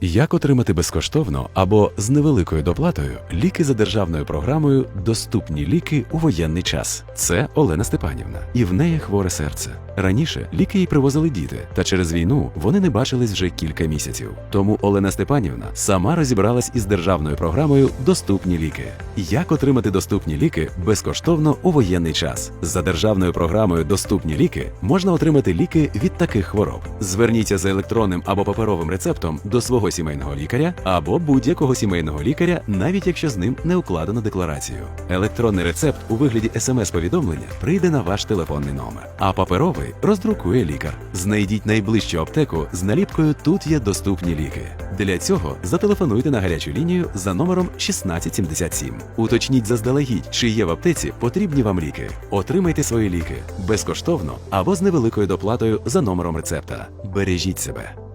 Як отримати безкоштовно або з невеликою доплатою ліки за державною програмою Доступні ліки у воєнний час? Це Олена Степанівна, і в неї хворе серце. Раніше ліки їй привозили діти, та через війну вони не бачились вже кілька місяців. Тому Олена Степанівна сама розібралась із державною програмою Доступні ліки. Як отримати доступні ліки безкоштовно у воєнний час? За державною програмою Доступні ліки можна отримати ліки від таких хвороб. Зверніться за електронним або паперовим рецептом до свого сімейного лікаря або будь-якого сімейного лікаря, навіть якщо з ним не укладено декларацію. Електронний рецепт у вигляді смс-повідомлення прийде на ваш телефонний номер, а паперовий роздрукує лікар. Знайдіть найближчу аптеку з наліпкою Тут є доступні ліки. Для цього зателефонуйте на гарячу лінію за номером 1677. Уточніть заздалегідь, чи є в аптеці потрібні вам ліки. Отримайте свої ліки безкоштовно або з невеликою доплатою за номером рецепта. Бережіть себе.